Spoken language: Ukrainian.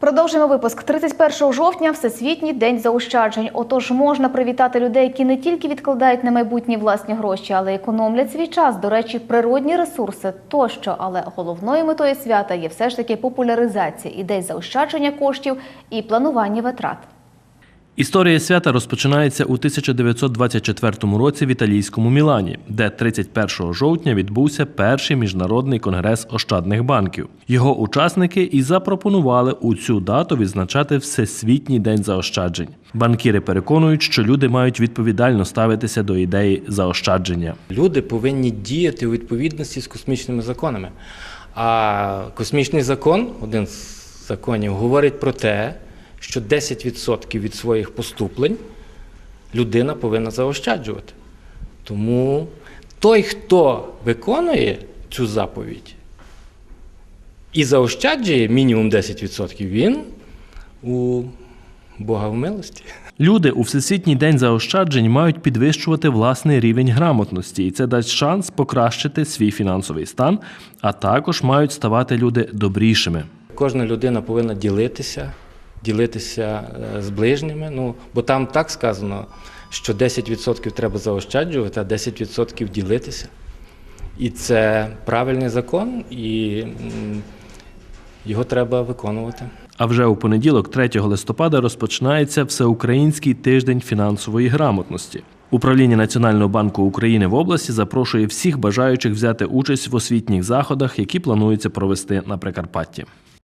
Продовжуємо випуск 31 жовтня, Всесвітній день заощаджень. Отож, можна привітати людей, які не тільки відкладають на майбутні власні гроші, але й економлять свій час. До речі, природні ресурси тощо. Але головною метою свята є все ж таки популяризація ідей заощадження коштів і планування витрат. Історія свята розпочинається у 1924 році в італійському Мілані, де 31 жовтня відбувся перший міжнародний конгрес ощадних банків. Його учасники і запропонували у цю дату відзначати Всесвітній день заощаджень. Банкіри переконують, що люди мають відповідально ставитися до ідеї заощадження. Люди повинні діяти у відповідності з космічними законами. А космічний закон, один з законів, говорить про те, що 10% від своїх поступлень людина повинна заощаджувати. Тому той, хто виконує цю заповідь і заощаджує мінімум 10%, він у Бога в милості. Люди у Всесвітній день заощаджень мають підвищувати власний рівень грамотності, і це дасть шанс покращити свій фінансовий стан, а також мають ставати люди добрішими. Кожна людина повинна ділитися, ділитися е, з ближніми. Ну, бо там так сказано, що 10% треба заощаджувати, а 10% ділитися. І це правильний закон, і його треба виконувати. А вже у понеділок, 3 листопада, розпочинається Всеукраїнський тиждень фінансової грамотності. Управління Національного банку України в області запрошує всіх бажаючих взяти участь в освітніх заходах, які планується провести на Прикарпатті.